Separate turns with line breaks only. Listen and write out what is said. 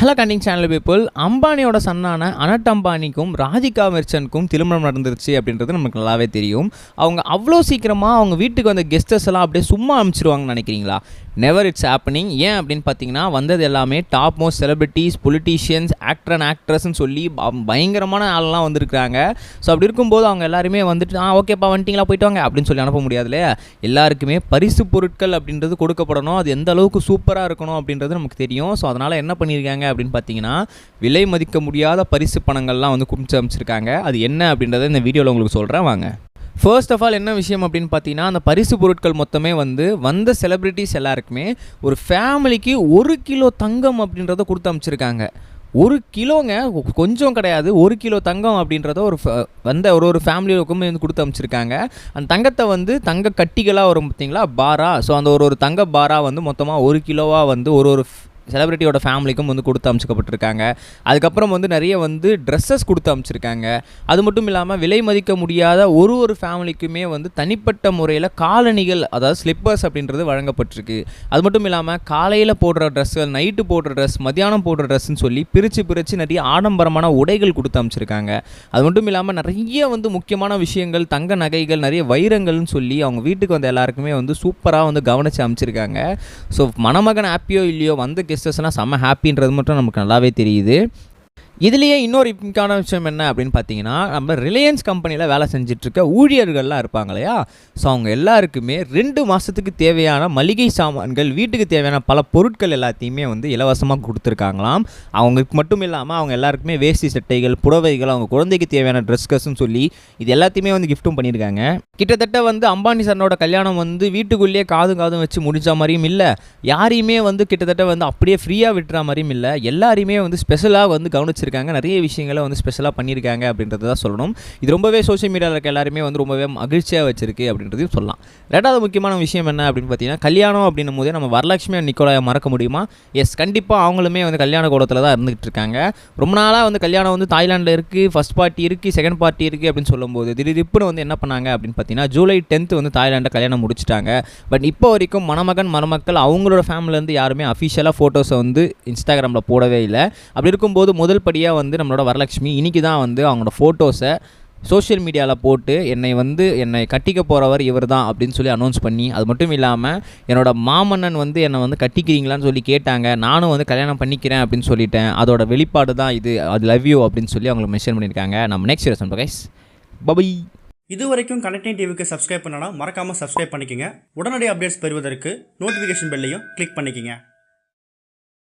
Hello கண்டிங் channel people அம்பானியோட சன்னான அனட் அம்பானிக்கும் ராதிகா மெர்ச்சனுக்கும் திருமணம் நடந்துருச்சு அப்படின்றது நமக்கு நல்லாவே தெரியும். அவங்க அவ்வளோ சீக்கிரமாக அவங்க வீட்டுக்கு வந்த கெஸ்டர்ஸ் எல்லாம் அப்படியே சும்மா அனுப்பிச்சிருவாங்கன்னு நினைக்கிறீங்களா? நெவர் இட்ஸ் ஹேப்பனிங் ஏன் அப்படின்னு பார்த்தீங்கன்னா வந்தது எல்லாமே top most celebrities politicians actor and ஆக்ட்ரஸ்ன்னு சொல்லி பயங்கரமான ஆளெல்லாம் வந்திருக்காங்க ஸோ அப்படி இருக்கும்போது அவங்க எல்லாருமே வந்துட்டு ஆ ஓகேப்பா வந்துட்டிங்களா போயிட்டு வாங்க. அப்படின்னு சொல்லி அனுப்ப முடியாது இல்லையா? எல்லாருக்குமே பரிசு பொருட்கள் அப்படின்றது கொடுக்கப்படணும். அது எந்த அளவுக்கு சூப்பராக இருக்கணும் அப்படின்றது நமக்கு தெரியும். ஸோ அதனால் என்ன பண்ணியிருக்காங்க? அப்படின்னு பார்த்தீங்கன்னா விலை மதிக்க முடியாத பரிசு பணங்கள்லாம் வந்து குமிச்சு அமைச்சிருக்காங்க. அது என்ன அப்படின்றத இந்த வீடியோவில் உங்களுக்கு சொல்கிறேன் வாங்க. ஃபர்ஸ்ட் ஆஃப் ஆல் என்ன விஷயம் அப்படின்னு பார்த்தீங்கன்னா அந்த பரிசு பொருட்கள் மொத்தமே வந்து வந்த செலிப்ரிட்டிஸ் எல்லாருக்குமே ஒரு ஃபேமிலிக்கு ஒரு கிலோ தங்கம் அப்படின்றத கொடுத்து அமைச்சிருக்காங்க. ஒரு கிலோங்க கொஞ்சம் கிடையாது ஒரு கிலோ தங்கம் அப்படின்றத ஒரு வந்த ஒரு ஒரு ஃபேமிலியோக்குமே வந்து கொடுத்து அமைச்சிருக்காங்க. அந்த தங்கத்தை வந்து தங்க கட்டிகளாக வரும் பார்த்தீங்களா? பாரா. ஸோ அந்த ஒரு ஒரு தங்க பாரா வந்து மொத்தமாக ஒரு கிலோவாக வந்து ஒரு ஒரு செலிபிரிட்டியோட ஃபேமிலிக்கும் வந்து கொடுத்து அமைச்சிக்கப்பட்டிருக்காங்க. அதுக்கப்புறம் வந்து நிறைய வந்து ட்ரெஸ்ஸஸ் கொடுத்து அமைச்சிருக்காங்க. அது மட்டும் இல்லாமல் விலை மதிக்க முடியாத ஒரு ஒரு ஃபேமிலிக்குமே வந்து தனிப்பட்ட முறையில் காலணிகள் அதாவது ஸ்லிப்பர்ஸ் அப்படின்றது வழங்கப்பட்டிருக்கு. அது மட்டும் இல்லாமல் காலையில் போடுற ட்ரெஸ்ஸுகள் நைட்டு போடுற ட்ரெஸ் மதியானம் போடுற ட்ரெஸ்ன்னு சொல்லி பிரித்து பிரித்து நிறைய ஆடம்பரமான உடைகள் கொடுத்து அமைச்சிருக்காங்க. அது மட்டும் இல்லாமல் நிறைய வந்து முக்கியமான விஷயங்கள் தங்க நகைகள் நிறைய வைரங்கள்னு சொல்லி அவங்க வீட்டுக்கு வந்த எல்லாருக்குமே வந்து சூப்பராக வந்து கவனித்து அமைச்சிருக்காங்க. ஸோ மணமகன் ஹாப்பியோ இல்லையோ வந்த கெஸ் எல்லாம் செம்ம ஹாப்பின்றது மட்டும் நமக்கு நல்லாவே தெரியுது. இதுலேயே இன்னொரு முக்கியமான விஷயம் என்ன அப்படின்னு பார்த்தீங்கன்னா நம்ம ரிலையன்ஸ் கம்பெனியில் வேலை செஞ்சிட்ருக்க ஊழியர்கள்லாம் இருப்பாங்க இல்லையா? ஸோ அவங்க எல்லாருக்குமே ரெண்டு மாதத்துக்கு தேவையான மளிகை சாமான்கள் வீட்டுக்கு தேவையான பல பொருட்கள் எல்லாத்தையுமே வந்து இலவசமாக கொடுத்துருக்காங்களாம். அவங்களுக்கு மட்டும் இல்லாமல் அவங்க எல்லாருக்குமே வேஷ்டி சட்டைகள் புடவைகள் அவங்க குழந்தைக்கு தேவையான ட்ரெஸ்கஸ்ன்னு சொல்லி இது எல்லாத்தையுமே வந்து கிஃப்ட்டும் பண்ணியிருக்காங்க. கிட்டத்தட்ட வந்து அம்பானி சரனோட கல்யாணம் வந்து வீட்டுக்குள்ளேயே காது காதும் வச்சு முடிஞ்ச மாதிரியும் இல்லை. யாரையுமே வந்து கிட்டத்தட்ட வந்து அப்படியே ஃப்ரீயாக விட்டுற மாதிரியும் இல்லை. எல்லாரையுமே வந்து ஸ்பெஷலாக வந்து கவனிச்சிருக்காங்க. நிறைய விஷயங்களை வந்து ஸ்பெஷலாக பண்ணியிருக்காங்க அப்படின்றத தான் சொல்லணும். இது ரொம்பவே சோஷியல் மீடியாவில் இருக்க எல்லாருமே வந்து ரொம்பவே மகிழ்ச்சியாக வச்சிருக்கு அப்படின்றதையும் சொல்லலாம். ரெண்டாவது முக்கியமான விஷயம் என்ன அப்படின்னு பார்த்தீங்கன்னா கல்யாணம் அப்படின்னும் போதே நம்ம வரலட்சுமி and நிக்கோலாயை மறக்க முடியுமா? எஸ் கண்டிப்பாக அவங்களுமே வந்து கல்யாண கோலத்தில் தான் இருந்துகிட்டு இருக்காங்க. ரொம்ப நாளாக வந்து கல்யாணம் வந்து தாய்லாண்டில் இருக்குது ஃபஸ்ட் பார்ட்டி இருக்குது செகண்ட் பார்ட்டி இருக்குது அப்படின்னு சொல்லும்போது திடீர்னு வந்து என்ன பண்ணாங்க அப்படின்னு பார்த்தீங்கன்னா ஜூலை டென்த் வந்து தாய்லாண்டை கல்யாணம் முடிச்சிட்டாங்க. பட் இப்போ வரைக்கும் மணமகன் மணமக்கள் அவங்களோட ஃபேமிலியிலேருந்து யாருமே அஃபிஷியலாக ஃபோட்டோஸை வந்து இன்ஸ்டாகிராமில் போடவே இல்லை. அப்படி இருக்கும்போது முதல் படி படியாக வந்து நம்மளோட வரலட்சுமி இன்னைக்கு தான் வந்து அவங்களோட ஃபோட்டோஸை சோஷியல் மீடியாவில் போட்டு என்னை வந்து என்னை கட்டிக்க போகிறவர் இவர் தான் அப்படின்னு சொல்லி அனௌன்ஸ் பண்ணி அது மட்டும் இல்லாமல் என்னோட மாமன்னன் வந்து என்னை வந்து கட்டிக்கிறீங்களான்னு சொல்லி கேட்டாங்க. நானும் வந்து கல்யாணம் பண்ணிக்கிறேன் அப்படின்னு சொல்லிட்டேன். அதோட வெளிப்பாடு தான் இது. அது லவ் யூ அப்படின்னு சொல்லி அவங்களுக்கு மென்ஷன் பண்ணியிருக்காங்க. நம்ம நெக்ஸ்ட் ரசன் கைஸ் பபை
இது வரைக்கும் கனெக்டிங் டிவிக்கு சப்ஸ்கிரைப் பண்ணனா மறக்காமல் சப்ஸ்கிரைப் பண்ணிக்கங்க. உடனடி அப்டேட்ஸ் பெறுவதற்கு நோட்டிஃபிகேஷன் பெல்லையும் கிளிக் பண்ணிக்கோங்க.